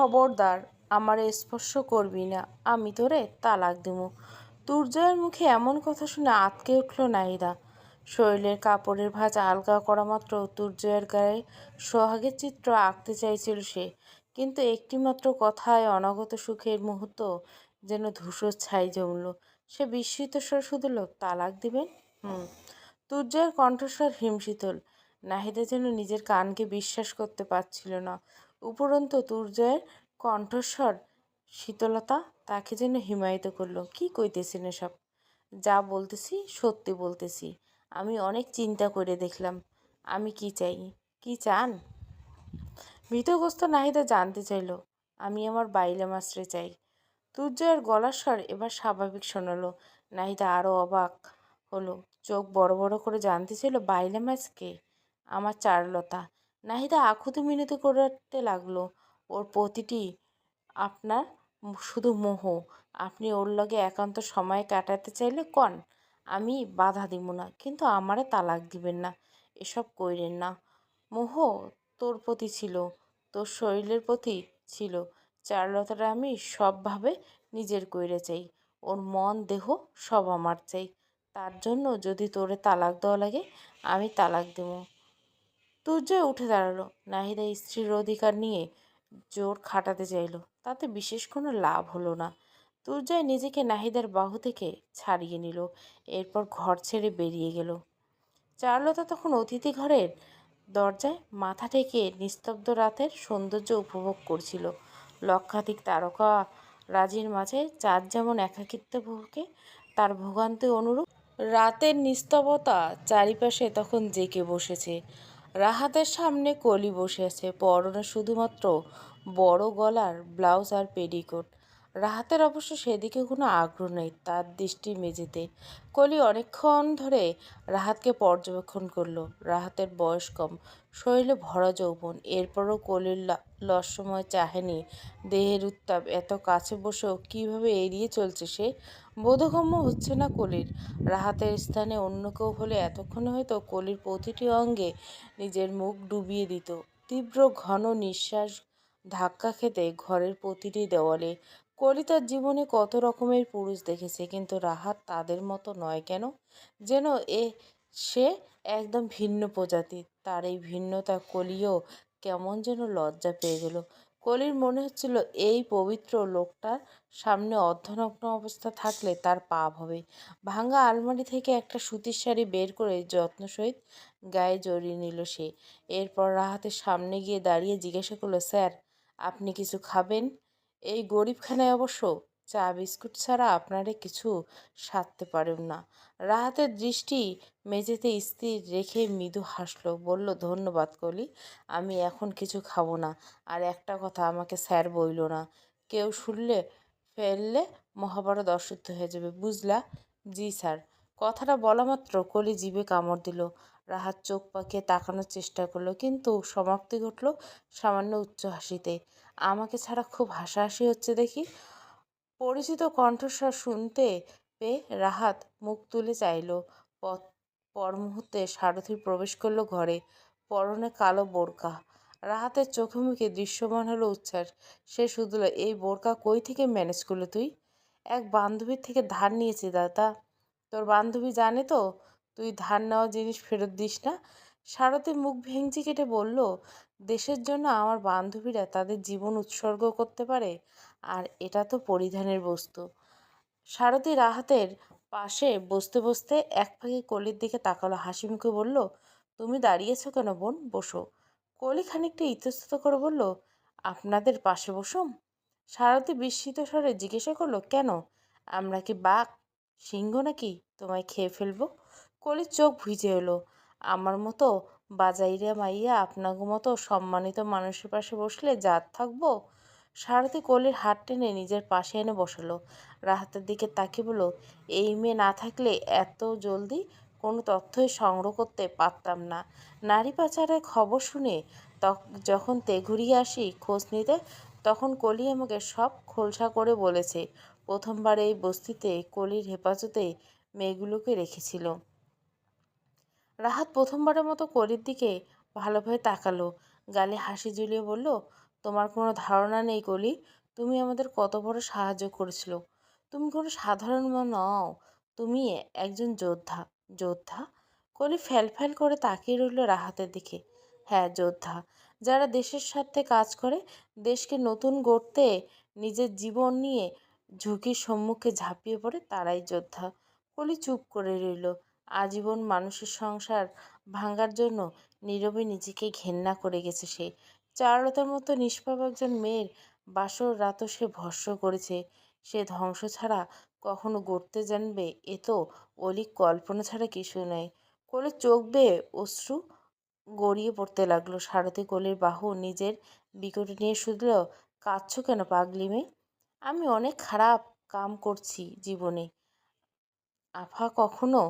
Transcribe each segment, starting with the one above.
খবরদার, আমারে স্পর্শ করবি না, আমি তোরে তালাক দিমু। দুর্জয়ের মুখে এমন কথা শুনে আতকে উঠল নাহিদা। শরীরের কাপড়ের ভাঁজ আলগা করা মাত্র দুর্জয়ের গায়ে সোহাগের চিত্র আঁকতে চাইছিল সে। কিন্তু একটিমাত্র কথায় অনাগত সুখের মুহূর্ত যেন ধূসর ছাই জমল। সে বিস্মিত স্বর শুধল তালাক দিবেন? হুম। দুর্জয়ের কণ্ঠস্বর হিমশীতল। নাহিদা যেন নিজের কানকে বিশ্বাস করতে পারছিল না। উপরন্তু দুর্জয়ের কণ্ঠস্বর, শীতলতা তাকে যেন হিমায়িত করল। কি কইতেছেন এসব? যা বলতেছি, সত্যি বলতেছি। আমি অনেক চিন্তা করে দেখলাম। আমি কি চাই? কি চান? ভীতগ্রস্ত নাহিদা জানতে চাইল, আমি আমার বাইলে মাস্টারে চাই। দুর্জয়ের গলার স্বর এবার স্বাভাবিক শোনালো। নাহিদা আরও অবাক হলো। চোখ বড় বড় করে জানতে চাইল, বাইলে মাছকে আমার চারুলতা। নাহিদা আকুতি মিনতি করতে লাগল। ওর প্রতিটি আপনার শুধু মোহ। আপনি ওর লগে একান্ত সময় কাটাতে চাইলে কন, আমি বাধা দিব না, কিন্তু আমারে তালাক দিবেন না, এসব কইরেন না। মোহ তোর প্রতি ছিল, তোর শরীরের প্রতি ছিল চারুলতাটা আমি সবভাবে নিজের কইরে চাই। ওর মন, দেহ সব আমার চাই। তার জন্য যদি তোরে তালাক দেওয়া লাগে, আমি তালাক দেবো তুর্জয় উঠে দাঁড়াল। নাহিদা স্ত্রীর অধিকার নিয়ে জোর খাটাতে চাইল। তাতে বিশেষ কোনো লাভ হলো না। তুর্জয় নিজেকে নাহিদার বাহু থেকে ছাড়িয়ে নিল। এরপর ঘর ছেড়ে বেরিয়ে গেল। চারলতা তখন অতিথি ঘরের দরজায় মাথা ঠেকিয়ে নিস্তব্ধ রাতের সৌন্দর্য উপভোগ করছিল। লক্ষাধিক তারকা রাজির মাঝে চাঁদ যেমন একাকিত্ব ভোগে, তার ভোগান্তি অনুরূপ, রাতের নিস্তবতা চারিপাশে তখন জেকে বসেছে। রাহাতের সামনে কলি বসে আছে, পরনে শুধুমাত্র বড় গলার ব্লাউজ আর পেডিকোট। রাহাতের অবশ্য সেদিকে কোনো আগ্রহ নেই, তার দৃষ্টি মেঝেতে। কলি অনেকক্ষণ ধরে রাহাতকে পর্যবেক্ষণ করল। রাহাতের বয়স কম, শরীরে ভরা যৌবন। এরপরও কলির লসময় চাহেনি, দেহের উত্তাপ, এত কাছে বসেও কীভাবে এড়িয়ে চলছে সে? বোধগম্য হচ্ছে না কলির। রাহাতের স্থানে অন্য কেউ হলে এতক্ষণ হয়তো কলির প্রতিটি অঙ্গে নিজের মুখ ডুবিয়ে দিত। তীব্র, ঘন নিঃশ্বাস ধাক্কা খেতে ঘরের প্রতিটি দেওয়ালে কলি তার জীবনে কত রকমের পুরুষ দেখেছে, কিন্তু রাহাত তাদের মতো নয় কেন? যেন এ, সে একদম ভিন্ন প্রজাতির। তার এই ভিন্নতা কলিও কেমন যেন লজ্জা পেয়ে গেল। কলির মনে হচ্ছিল এই পবিত্র লোকটার সামনে অর্ধনগ্ন অবস্থা থাকলে তার পাপ হবে। ভাঙ্গা আলমারি থেকে একটা সুতির শাড়ি বের করে যত্ন সহিত গায়ে জড়িয়ে নিল সে। এরপর রাহাতের সামনে গিয়ে দাঁড়িয়ে জিজ্ঞাসা করল, স্যার, আপনি কিছু খাবেন? এই গরিবখানায় অবশ্য চা বিস্কুট ছাড়া আপনারে কিছু সারতে পারেন না। রাহাতের দৃষ্টি মেঝেতে স্থির রেখে মৃদু হাসলো, বলল, ধন্যবাদ কলি, আমি এখন কিছু খাব না। আর একটা কথা, আমাকে স্যার বইল না। কেউ শুনলে ফেললে মহাভারত অশুদ্ধ হয়ে যাবে, বুঝলা? জি, স্যার। কথাটা বলা মাত্র কলি জিভে কামড় দিল। রাহাত চোখ পাকিয়ে তাকানোর চেষ্টা করল, কিন্তু সমাপ্তি ঘটল সামান্য উচ্চ হাসিতে আমাকে ছাড়া খুব হাসাহাসি হচ্ছে দেখি? পরিচিত কণ্ঠস্বর শুনতে পেয়ে রাহাত মুখ তুলে চাইল, পথ পর মুহূর্তে সারথি প্রবেশ করল ঘরে, পরনে কালো বোরকা। রাহাতের চোখে মুখে দৃশ্যমান হলো উচ্ছ্বাস। সে শুধু এই বোরকা কই থেকে ম্যানেজ করল তুই? এক বান্ধবীর থেকে ধার নিয়েছি দাদা। তোর বান্ধবী জানে তো, তুই ধার নেওয়া জিনিস ফেরত দিস না? সারথি মুখ ভেঙচি কেটে বলল, দেশের জন্য আমার বান্ধবীরা তাদের জীবন উৎসর্গ করতে পারে? আর এটা তো পরিধানের বস্তু। সারথি রাহাতের পাশে বসতে বসতে এক ফাঁকে কলির দিকে তাকালো। হাসি মুখে বলল, তুমি দাঁড়িয়েছো কেন বোন? বসো। কলি খানিকটা ইতস্তত করে বলল, আপনাদের পাশে বসুম? সারথি বিস্মিত স্বরে জিজ্ঞাসা করল, কেন? আমরা কি বাঘ, সিংহ নাকি? তোমায় খেয়ে ফেলব? কলির চোখ ভিজে এলো, আমার মতো বাজাইরা মাইয়া আপনাগো মতো সম্মানিত মানুষের পাশে বসলে জাত থাকব? সারথি কলির হাত টেনে নিজের পাশে এনে বসালো। রাহাতের দিকে তাকিয়ে বলল, এই মেয়ে না থাকলে এত জলদি কোনো তথ্যই সংগ্রহ করতে পারতাম না। নারী পাচারের খবর শুনে যখন তেঘুরিয়ে আসি খোঁজ নিতে, তখন কলি আমাকে সব খোলসা করে বলেছে, প্রথমবার এই বস্তিতে কলির হেফাজতে মেয়েগুলোকে রেখেছিল। রাহাত প্রথমবারের মতো কলির দিকে ভালোভাবে তাকালো। গালে হাসি ঝুলিয়ে বলল তোমার কোনো ধারণা নেই কলি? তুমি আমাদের কত বড় সাহায্য করেছিল। তুমি কোনো সাধারণ নও, তুমি একজন যোদ্ধা। যোদ্ধা? কলি ফ্যাল করে তাকিয়ে রইল রাহাতের দিকে। হ্যাঁ যোদ্ধা। যারা দেশের স্বার্থে কাজ করে, দেশকে নতুন গড়তে, নিজের জীবন নিয়ে ঝুঁকির সম্মুখে ঝাঁপিয়ে পড়ে, তারাই যোদ্ধা। কলি চুপ করে রইল। আজীবন মানুষের সংসার ভাঙার জন্য নীরবে নিজেকে ঘেন্না করে গেছে সে। চারুলতার মতো নিষ্পাপ একজন মেয়ের বাসর রাতও সে ভস্য করেছে। সে ধ্বংস ছাড়া কখনো গড়তে জানবে এ তো অলিক কল্পনা ছাড়া কিছু নয় কোলে চোখ বেয়ে অশ্রু গড়িয়ে পড়তে লাগল। সারথি কোলের বাহু নিজের বিকটে নিয়ে শুধল, কাঁদছ কেন পাগলি মেয়ে? আমি অনেক খারাপ কাম করছি জীবনে। আফা কখনো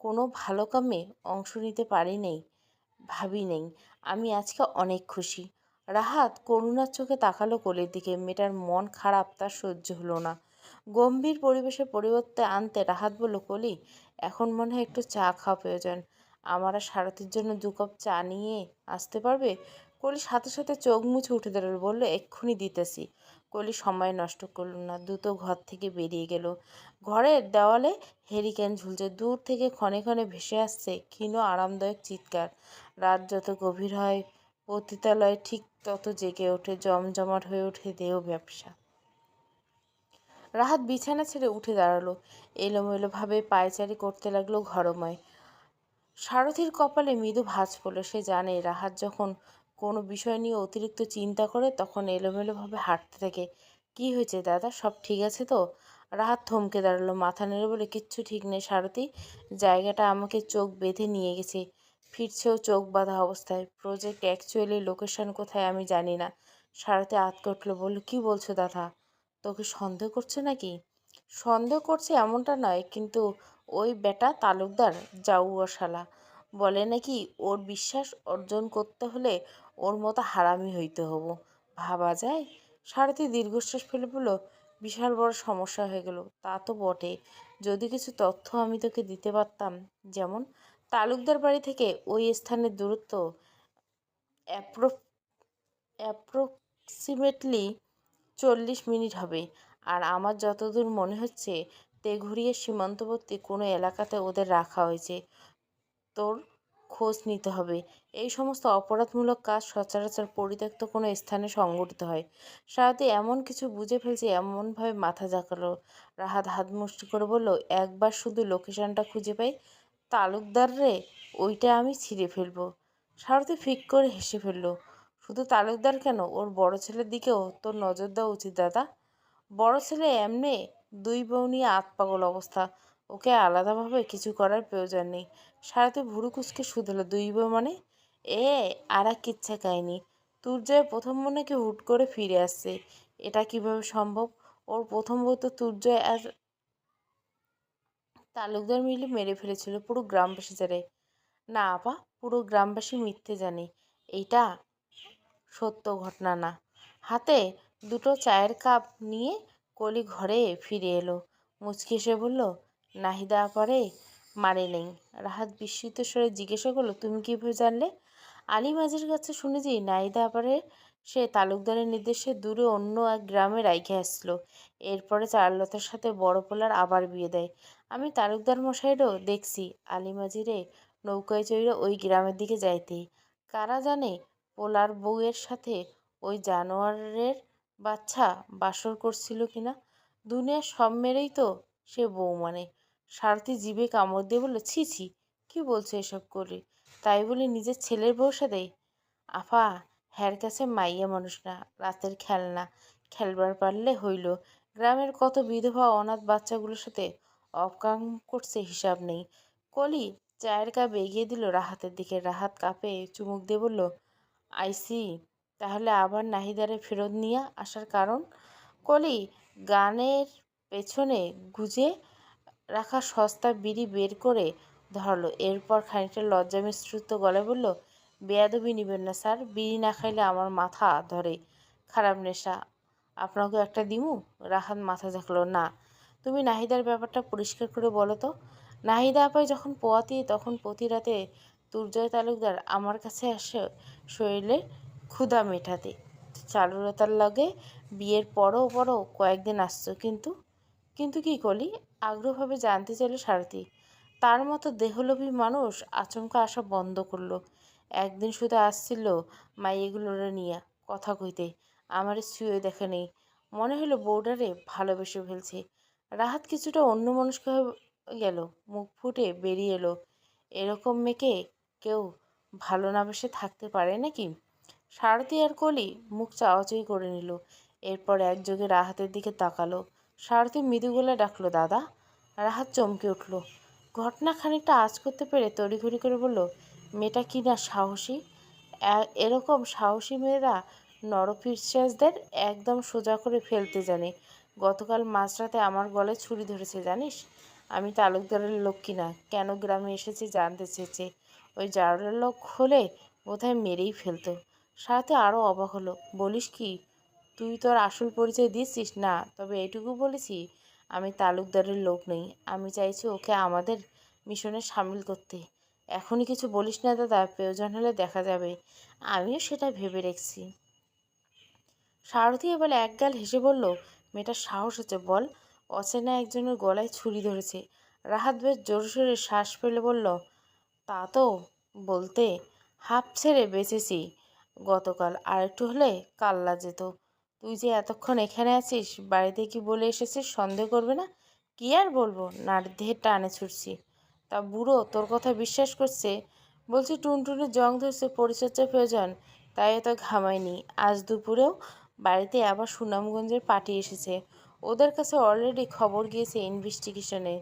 কোনো ভালো কামে অংশ নিতে পারি নেই, ভাবি নেই। আমি আজকে অনেক খুশি। রাহাত করুণার চোখে তাকালো কোলের দিকে। মেয়েটার মন খারাপ তার সহ্য হলো না। গম্ভীর পরিবেশে পরিবর্তে আনতে রাহাত বলল, কলি, এখন মনে হয় একটু চা খাওয়া প্রয়োজন। আমার আর সারথির জন্য দু কাপ চা নিয়ে আসতে পারবে? কলি সাথে সাথে চোখ মুছে উঠে দাঁড়াল। বলল, এক্ষুনি দিতেছি। কলি সময় নষ্ট করল না, দ্রুত ঘর থেকে বেরিয়ে গেল। ঘরের দেওয়ালে হেরিকেন ঝুলছে। দূর থেকে ক্ষণে ক্ষণে ভেসে আসছে ক্ষীণ, আরামদায়ক চিৎকার। রাত যত গভীর হয়, পতিতালয় ঠিক তত জেগে ওঠে, জমজমাট হয়ে ওঠে দেহ ব্যবসা। রাহাত বিছানা ছেড়ে উঠে দাঁড়াল। এলোমেলোভাবে পায়চারি করতে লাগল ঘরময়। সারথীর কপালে মৃদু ভাঁজ পড়ল। সে জানে, রাহাত যখন কোনো বিষয় নিয়ে অতিরিক্ত চিন্তা করে, তখন এলোমেলোভাবে হাঁটতে থাকে। কি হয়েছে দাদা? সব ঠিক আছে তো? রাহাত থমকে দাঁড়াল মাথা নেড়ে বলে, কিচ্ছু ঠিক নেই সারথি। জায়গাটা আমাকে চোখ বেঁধে নিয়ে গেছে। ফিরছেও চোখ বাঁধা অবস্থায়। প্রজেক্ট অ্যাকচুয়ালি লোকেশন কোথায় আমি জানি না। সারাতে আতকে উঠল বলল, কী বলছো দাদা? তোকে সন্দেহ করছে নাকি? সন্দেহ করছে এমনটা নয়, কিন্তু ওই বেটা তালুকদার জাউয়া শালা বলে নাকি ওর বিশ্বাস অর্জন করতে হলে ওর মতো হারামি হইতে হব। ভাবা যায়? সারথি দীর্ঘশ্বাস ফেলে বলল, বিশাল বড় সমস্যা হয়ে গেল। তা তো বটে যদি কিছু তথ্য আমি তোকে দিতে পারতাম, যেমন তালুকদার বাড়ি থেকে ওই স্থানের দূরত্ব অ্যাপ্রো, অ্যাপ্রক্সিমেটলি চল্লিশ মিনিট হবে। আর আমার যতদূর মনে হচ্ছে, তেঘুরিয়া সীমান্তবর্তী কোনো এলাকাতে ওদের রাখা হয়েছে। তোর খোঁজ নিতে হবে। এই সমস্ত অপরাধমূলক কাজ সচরাচর পরিত্যক্ত কোনো স্থানে সংগঠিত হয়। সারাতে এমন কিছু বুঝে ফেলছে, এমনভাবে মাথা জাকালো রাহাত হাত মুষ্টি করে বলল, একবার শুধু লোকেশনটা খুঁজে পাই তালুকদার রে, ওইটা আমি ছিঁড়ে ফেলব। সারথি ফিক করে হেসে ফেলল, শুধু তালুকদার কেন? ওর বড় ছেলের দিকেও তোর নজর দেওয়া উচিত দাদা। বড় ছেলে এমনি দুই বউ নিয়ে আতপাগল অবস্থা, ওকে আলাদাভাবে কিছু করার প্রয়োজন নেই। সারাতে ভুরু কুচকে শুধলো, দুই বউ মানে? এ, আর এক কিচ্ছা কাহিনি। তুর্জয় প্রথম মনে কি হুট করে ফিরে আসছে, এটা কীভাবে সম্ভব? ওর প্রথম বউ তো তুর্জয় আর তালুকদার মিলে মেরে ফেলেছিল পুরো গ্রামবাসী জানে। না আপা, পুরো গ্রামবাসী মিথ্যে জানে। এইটা সত্য ঘটনা না। হাতে দুটো চায়ের কাপ নিয়ে কলি ঘরে ফিরে এলো। মুচকি এসে বলল, নাহিদা আপারে মারে নেই। রাহাত বিস্মিত স্বরে জিজ্ঞাসা করল, তুমি কীভাবে জানলে? আলী মাঝির কাছে শুনেছি নাহিদা আপারে সে তালুকদারের নির্দেশে দূরে অন্য এক গ্রামে রাইখে আসলো। এরপরে চারুলতার সাথে বড় পোলার আবার বিয়ে দেয়। আমি তালুকদার মশাইরও দেখছি আলী মাঝিরে নৌকায় চড়ে ওই গ্রামের দিকে যাইতে। কারা জানে পোলার বউয়ের সাথে ওই জানোয়ারের বাচ্চা বাসর করছিল কিনা? দুনিয়ার সব মেরেই তো সে বউ মানে। সারথি জিভে কামড় দিয়ে বলল, ছি ছি, কী বলছো এসব করে? তাই বলে নিজের ছেলের বউর সাথে? আফা, হ্যার কাছে মাইয়া মানুষ না, রাতের খেলনা। খেলবার পারলে হইল। গ্রামের কত বিধবা অনাথ বাচ্চাগুলোর সাথে অকাম করছে হিসাব নেই। কলি চায়ের কাপ এগিয়ে দিল রাহাতের দিকে। রাহাত কাপে চুমুক দিয়ে বলল, আইসি, তাহলে আবার নাহিদারে ফেরত নিয়ে আসার কারণ? কলি গানের পেছনে গুজে রাখা সস্তা বিড়ি বের করে ধরলো। এরপর খানিকটা লজ্জা মিশ্রিত গলায় বলল, বেয়াদবি নেবেন না স্যার, বিড়ি না খাইলে আমার মাথা ধরে। খারাপ নেশা। আপনাকে একটা দিমু? রাহাত মাথা ঝাঁকলো, না তুমি নাহিদার ব্যাপারটা পরিষ্কার করে বলো তো। নাহিদা আপাই যখন পোয়াতি, তখন প্রতি রাতে দুর্জয় তালুকদার আমার কাছে আসে শরীরে ক্ষুধা মেটাতে। চারুলতার লগে বিয়ের পরও পরও কয়েকদিন আসছো, কিন্তু কিন্তু কি করলি আগ্রহভাবে জানতে চাইল সারথি। তার মতো দেহলোভী মানুষ আচমকা আসা বন্ধ করল। একদিন শুধু আসছিল মাইয়েগুলোরে নিয়ে কথা কইতে। আমার শুয়ে দেখে নেই। মনে হলো বউডারে ভালোবেসে ফেলছে। রাহাত কিছুটা অন্যমনস্ক হয়ে গেল, মুখ ফুটে বেরিয়ে এলো। এরকম মেয়েকে কেউ ভালো না বেসে থাকতে পারে নাকি? সারথি আর কলি মুখ চাওয়াচুই করে নিল। এরপর একযোগে রাহাতের দিকে তাকালো। সারথি মৃদু গলে ডাকলো, দাদা। রাহাত চমকে উঠল। ঘটনা খানিকটা আজ করতে পেরে তড়িঘড়ি করে বলল, মেয়েটা কি না সাহসী? এরকম সাহসী মেয়েরা নরপিশ্বাসদের একদম সোজা করে ফেলতে জানে। গতকাল মাঝরাতে আমার গলায় ছুরি ধরেছে, জানিস? আমি তালুকদারের লোক কিনা কেন গ্রামে এসেছি জানতে চেয়েছে। ওই জারুলের লোক হলে বোধহয় মেরেই ফেলতো। সাথে আরও অবাক হলো। বলিস কি? তুই তোর আসল পরিচয় দিচ্ছিস না। তবে এটুকু বলেছি, আমি তালুকদারের লোক নেই। আমি চাইছি ওকে আমাদের মিশনে সামিল করতে। এখনই কিছু বলিস না দাদা, প্রয়োজন হলে দেখা যাবে। আমিও সেটা ভেবে রেখেছি। সারথি এবার একগাল হেসে বলল মেয়েটার সাহস হচ্ছে, বল। অচেনা একজনের গলায় ছুরি ধরেছে। রাহাত বেশ জোরসোরে শ্বাস ফেলে বলল, তা তো বলতে হাফ ছেড়ে বেঁচেছি। গতকাল আর একটু হলে কাল্লা যেত। তুই যে এতক্ষণ এখানে আছিস, বাড়িতে কি বলে এসেছিস সন্দেহ করবে না? কি আর বলব? নারীর দেহে টানে ছুটছি। তা বুড়ো তোর কথা বিশ্বাস করছে? বলছি টুনটুনির জং ধরছে পরিচর্যা প্রয়োজন, তাই এত ঘামায়নি। আজ দুপুরেও বাড়িতে আবার সুনামগঞ্জের পার্টি এসেছে। ওদের কাছে অলরেডি খবর গিয়েছে ইনভেস্টিগেশনে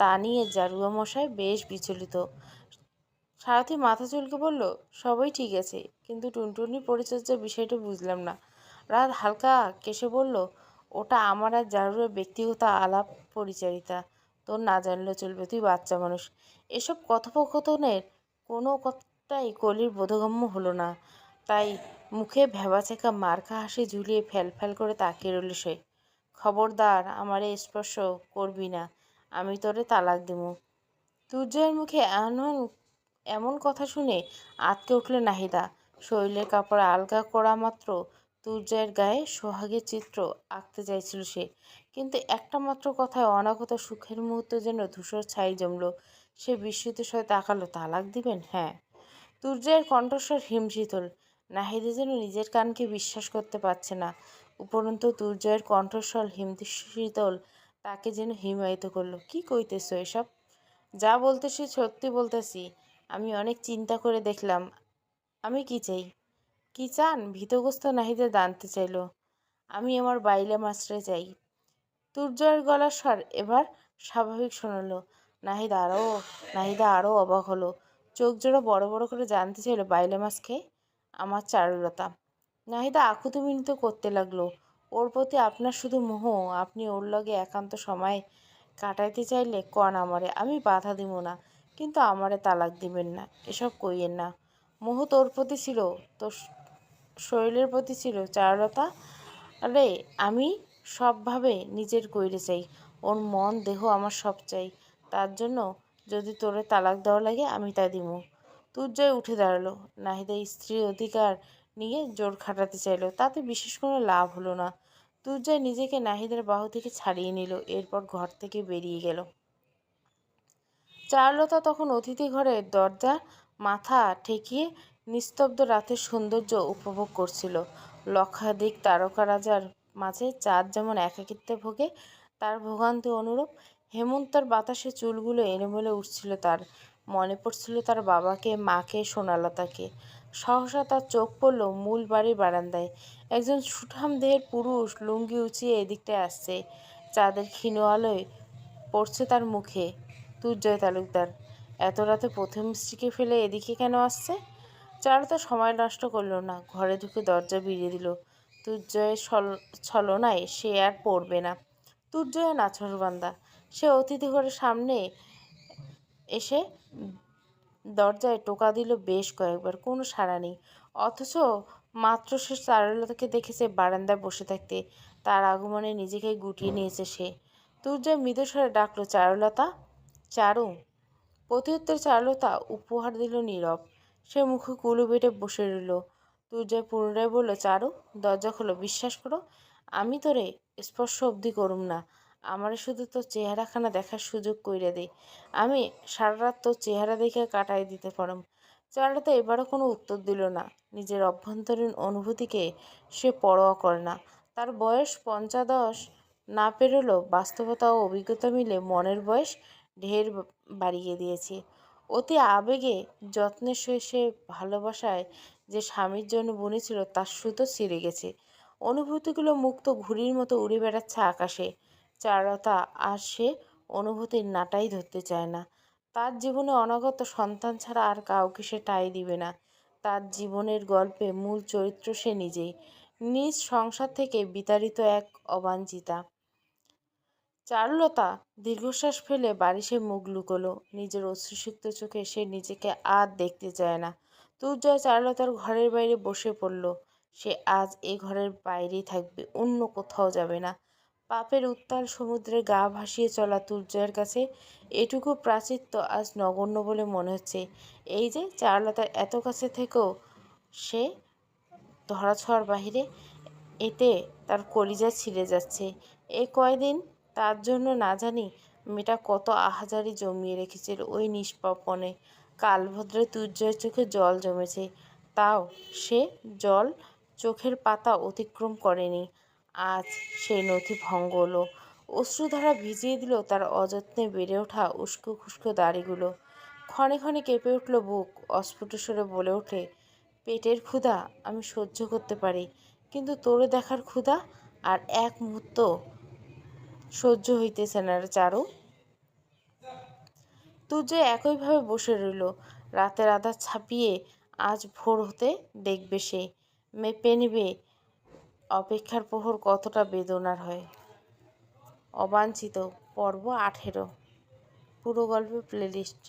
তা নিয়ে জারুয়া মশাই বেশ বিচলিত। সারথি মাথা চুলকে বলল, সবই ঠিক আছে, কিন্তু টুনটুনি পরিচর্যার বিষয়টা বুঝলাম না। রাত হালকা কেসে বলল, ওটা আমার আর জারুরের ব্যক্তিগত আলাপ পরিচারিতা। তোর না জানলেও চলবে, তুই বাচ্চা মানুষ। এসব কথোপকথনের কোনো কথাই কলির বোধগম্য হলো না। তাই মুখে ভেবাচেকা মার্কা হাসি ঝুলিয়ে ফ্যাল ফ্যাল করে তাকিয়ে রইল সে। খবরদার, আমারে স্পর্শ করবি না, আমি তোরে তালাক দিমু। তুর্যের মুখে এমন এমন কথা শুনে আতকে উঠল নাহিদা। শরীরের কাপড় আলগা করা মাত্র তুর্যের গায়ে সোহাগের চিত্র আঁকতে চাইছিল সে। কিন্তু একটা মাত্র কথায় অনাগত সুখের মুহূর্ত যেন ধূসর ছাই জমলো। সে বিস্মিত সয়ে তাকালো, তালাক দিবেন? হ্যাঁ। তুর্যের কণ্ঠস্বর হিমশীতল। নাহিদা যেন নিজের কানকে বিশ্বাস করতে পারছে না। উপরন্তু দুর্জয়ের কণ্ঠস্বর হিমশীতল তাকে যেন হিমায়িত করল। কি কইতেছো এসব? যা বলতেছি সত্যি বলতেছি। আমি অনেক চিন্তা করে দেখলাম। আমি কি চাই? কি চান? ভীতগ্রস্ত নাহিদা জানতে চাইল। আমি আমার বাইলে মাস্টারে চাই তুর্জয়ের গলার স্বর এবার স্বাভাবিক শোনালো। নাহিদা আরও নাহিদা আরও অবাক হলো। চোখ জোড়া বড় বড় করে জানতে চাইলো বাইলে মাছ খেয়ে? আমার চারুলতা। নাহিদা আকুতি মিনিত করতে লাগল। ওর প্রতি আপনার শুধু মোহ। আপনি ওর লগে একান্ত সময় কাটাইতে চাইলে কন আমারে? আমি বাধা দিব না। কিন্তু আমারে তালাক দিবেন না। এসব কইয়েন না। মোহ তোর প্রতি ছিল। তোর শরীরের প্রতি ছিল। চারুলতা, আরে আমি সবভাবে নিজের কইরে চাই। ওর মন, দেহ আমার সব চাই। তার জন্য যদি তোরে তালাক দেওয়া লাগে, আমি তা দিমু তুর্জয় উঠে দাঁড়াল। নাহিদা স্ত্রীর অধিকার নিয়ে জোর খাটাতে চাইলো। তাতে বিশেষ কোনো লাভ হলো না। তুর্জয় নিজেকে নাহিদের বাহু থেকে ছাড়িয়ে নিল, এরপর ঘর থেকে বেরিয়ে গেল। চারলতা তখন অতিথি ঘরের দরজা, মাথা ঠেকিয়ে নিস্তব্ধ রাতের সৌন্দর্য উপভোগ করছিল। লক্ষাধিক তারকা রাজার মাঝে চাঁদ যেমন একাকিত্বে ভোগে, তার ভোগান্তি অনুরূপ, হেমন্তর বাতাসে চুলগুলো এলোমেলো উঠছিল তার। মনে পড়ছিল তার বাবাকে, মাকে, সোনালতাকে। সহসা তার চোখ পড়ল মূল বাড়ির বারান্দায়। একজন সুঠাম দেহের পুরুষ লুঙ্গি উঁচিয়ে এদিকটায় আসছে। চাঁদের ক্ষীণ আলোয় পড়ছে তার মুখে। দুর্জয় তালুকদার, এত রাতে প্রথম স্ত্রীকে ফেলে এদিকে কেন আসছে? চার চারুতা সময় নষ্ট করল না, ঘরে ঢুকে দরজা বিড়িয়ে দিল। দুর্জয়ের ছল, ছলনায় সে আর পড়বে না। দুর্জয় নাছরবান্দা সে অতিথি ঘরের সামনে এসে দরজায় টোকা দিল বেশ কয়েকবার, কোনো সাড়া নেই। অথচ মাত্র সে চারুলতাকে দেখেছে বারান্দায় বসে থাকতে, তার আগমনে নিজেকে গুটিয়ে নিয়েছে সে। দুর্জয় মৃদস্বরে ডাকলো, চারুলতা, চারু। প্রত্যুত্তর চারুলতা উপহার দিল নীরব। সে মুখে কুলু বেটে বসে রইল। তুর্জয় পুনরায় বলল, চারু, দরজা খোলো, বিশ্বাস করো, আমি তোরে স্পর্শ অবধি করুম না। আমারে শুধু তোর চেহারাখানা দেখার সুযোগ কইরা দে। আমি সারা রাত তোর চেহারা দেখে কাটাই দিতে পারম চারুলতা এবারও কোনো উত্তর দিল না। নিজের অভ্যন্তরীণ অনুভূতিকে সে পরোয়া করে না। তার বয়স পঞ্চাদশ না পেরোলেও বাস্তবতা ও অভিজ্ঞতা মিলে মনের বয়স ঢের বাড়িয়ে দিয়েছে। অতি আবেগে যত্নের সহিত সে ভালোবাসায় যে স্বামীর জন্য বুনেছিল তার সুতো ছিঁড়ে গেছে। অনুভূতিগুলো মুক্ত ঘুড়ির মতো উড়ে বেড়াচ্ছে আকাশে। চারুলতা আর সে অনুভূতির নাটাই ধরতে চায় না। তার জীবনে অনাগত সন্তান ছাড়া আর কাউকে সে টাই দিবে না। তার জীবনের গল্পে মূল চরিত্র সে নিজেই। নিজ সংসার থেকে বিতাড়িত এক অবাঞ্ছিতা। চারুলতা দীর্ঘশ্বাস ফেলে বাড়ি সে মুখ লুকোলো। নিজের অশ্রুসিক্ত চোখে সে নিজেকে আর দেখতে চায় না। তুর্জয় চারুলতার ঘরের বাইরে বসে পড়ল। সে আজ এ ঘরের বাইরেই থাকবে, অন্য কোথাও যাবে না। পাপের উত্তাল সমুদ্রে গা ভাসিয়ে চলা তুর্জয়ের কাছে এটুকু প্রাচিত্য আজ নগণ্য বলে মনে হচ্ছে। এই যে চারুলতার এত কাছে থেকেও সে ধরাছোঁয়ার বাহিরে এতে তার কলিজা ছিঁড়ে যাচ্ছে। এ কয়দিন? তার জন্য না জানি। মেয়েটা কত আহাজারি জমিয়ে রেখেছিল ওই নিষ্পাপনে। কালভদ্রে তুর্যের চোখে জল জমেছে। তাও সে জল চোখের পাতা অতিক্রম করেনি। আজ সেই নথি ভঙ্গ হলো। অশ্রুধারা ভিজিয়ে দিল তার অযত্নে বেড়ে ওঠা উস্কো খুস্কো দাড়িগুলো। ক্ষণে ক্ষণে কেঁপে উঠল বুক, অস্ফুট স্বরে বলে ওঠে, পেটের ক্ষুধা, আমি সহ্য করতে পারি, কিন্তু তোরে দেখার ক্ষুধা আর এক মুহূর্ত সহ্য হইতেছে না চারু। তুর্য একইভাবে বসে রইল, রাতের আধা ছাপিয়ে আজ ভোর হতে দেখবে সে, মেপে নেবে অপেক্ষার প্রহর কতটা বেদনার হয়। অবাঞ্ছিত পর্ব আঠেরো। পুরো গল্পের প্লেলিস্ট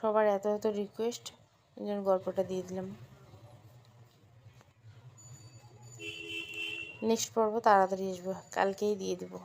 সবার এত এত রিকোয়েস্ট জন্য গল্পটা দিয়ে দিলাম। নেক্সট পর্ব তাড়াতাড়ি আসব, কালকেই দিয়ে দেবো।